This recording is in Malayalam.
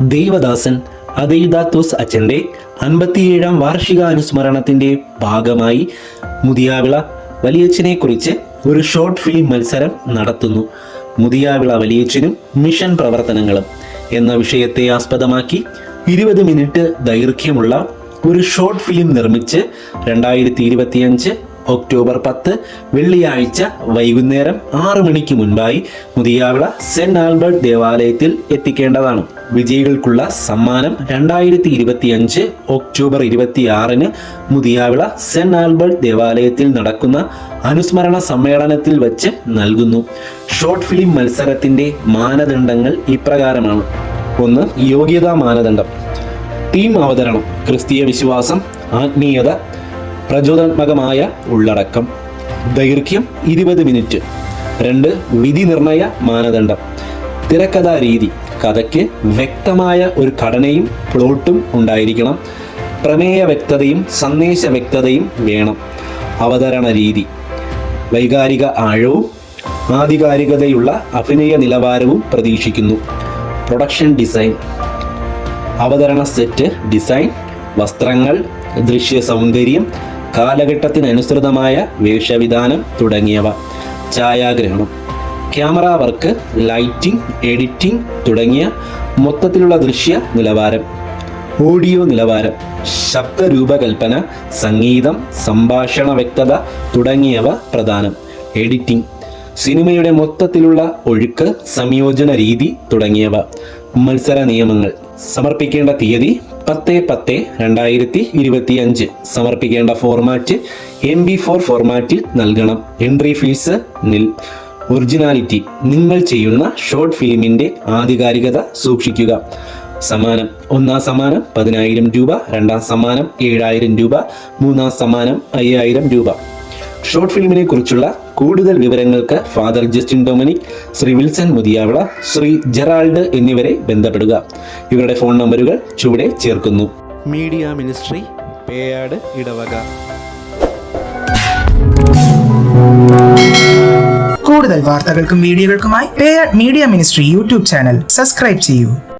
ദൈവദാസൻ അദൈദാത്തോസ് അച്ഛന്റെ അൻപത്തിയേഴാം വാർഷികാനുസ്മരണത്തിന്റെ ഭാഗമായി മുതിയാവിള വലിയച്ഛനെ കുറിച്ച് ഒരു ഷോർട്ട് ഫിലിം മത്സരം നടത്തുന്നു. മുതിയാവിള വലിയച്ഛനും മിഷൻ പ്രവർത്തനങ്ങളും എന്ന വിഷയത്തെ ആസ്പദമാക്കി ഇരുപത് മിനിറ്റ് ദൈർഘ്യമുള്ള ഒരു ഷോർട്ട് ഫിലിം നിർമ്മിച്ച് രണ്ടായിരത്തി ഇരുപത്തിയഞ്ച് ഒക്ടോബർ പത്ത് വെള്ളിയാഴ്ച വൈകുന്നേരം ആറു മണിക്ക് മുൻപായി മുതിയാവിള സെന്റ് ആൽബർട്ട് ദേവാലയത്തിൽ എത്തിക്കേണ്ടതാണ്. വിജയികൾക്കുള്ള സമ്മാനം രണ്ടായിരത്തി ഇരുപത്തിയഞ്ച് ഒക്ടോബർ ഇരുപത്തിയാറിന് മുതിയാവിള സെന്റ് ആൽബർട്ട് ദേവാലയത്തിൽ നടക്കുന്ന അനുസ്മരണ സമ്മേളനത്തിൽ വച്ച് നൽകുന്നു. ഷോർട്ട് ഫിലിം മത്സരത്തിന്റെ മാനദണ്ഡങ്ങൾ ഇപ്രകാരമാണ്. ഒന്ന് യോഗ്യതാ മാനദണ്ഡം. ടീം അവതരണം. ക്രിസ്തീയ വിശ്വാസം ആത്മീയത പ്രചോദനാത്മകമായ ഉള്ളടക്കം. ദൈർഘ്യം ഇരുപത് മിനിറ്റ്. രണ്ട് വിധി നിർണയ മാനദണ്ഡം. തിരക്കഥാ രീതി. കഥയ്ക്ക് വ്യക്തമായ ഒരു ഘടനയും പ്ലോട്ടും ഉണ്ടായിരിക്കണം. പ്രമേയ വ്യക്തതയും സന്ദേശ വ്യക്തതയും വേണം. അവതരണ രീതി. വൈകാരിക ആഴവും ആധികാരികതയുള്ള അഭിനയ നിലവാരവും പ്രതീക്ഷിക്കുന്നു. Production design. അവതരണ സെറ്റ് ഡിസൈൻ. വസ്ത്രങ്ങൾ ദൃശ്യ സൗന്ദര്യം കാലഘട്ടത്തിനനുസൃതമായ വേഷവിധാനം തുടങ്ങിയവ. ഛായാഗ്രഹണം. ക്യാമറ വർക്ക് ലൈറ്റിംഗ് എഡിറ്റിംഗ് തുടങ്ങിയ മൊത്തത്തിലുള്ള ദൃശ്യ നിലവാരം. ഓഡിയോ നിലവാരം ശബ്ദരൂപകൽപ്പന സംഗീതം സംഭാഷണ വ്യക്തത തുടങ്ങിയവ പ്രധാനം. എഡിറ്റിംഗ് സിനിമയുടെ മൊത്തത്തിലുള്ള ഒഴുക്ക് സംയോജന രീതി തുടങ്ങിയവ. മത്സര നിയമങ്ങൾ. സമർപ്പിക്കേണ്ട തീയതി പത്ത് പത്ത് രണ്ടായിരത്തി ഇരുപത്തി അഞ്ച് സമർപ്പിക്കേണ്ട ഫോർമാറ്റ് എം ബി ഫോർ ഫോർമാറ്റിൽ നൽകണം. എൻട്രി ഫീസ് നിൽ ഒറിജിനാലിറ്റി നിങ്ങൾ ചെയ്യുന്ന ഷോർട്ട് ഫിലിമിന്റെ ആധികാരികത സൂക്ഷിക്കുക. സമ്മാനം ഒന്നാം സമ്മാനം പതിനായിരം രൂപ രണ്ടാം സമ്മാനം ഏഴായിരം രൂപ മൂന്നാം സമ്മാനം അയ്യായിരം രൂപ. ഷോർട്ട് ഫിലിമിനെ കുറിച്ചുള്ള കൂടുതൽ വിവരങ്ങൾക്ക് father Justin Dominic Shri Wilson Muthiyavila Shri Gerald എന്നിവരെ ബന്ധപ്പെടുക. ഇവരുടെ ഫോൺ നമ്പറുകൾ ചുവടെ ചേർക്കുന്നു. മീഡിയ മിനിസ്ട്രി പേയാട് ഇടവക. കൂടുതൽ വാർത്തകൾക്കും വീഡിയോകൾക്കുമായി Peyad media ministry YouTube channel subscribe ചെയ്യൂ.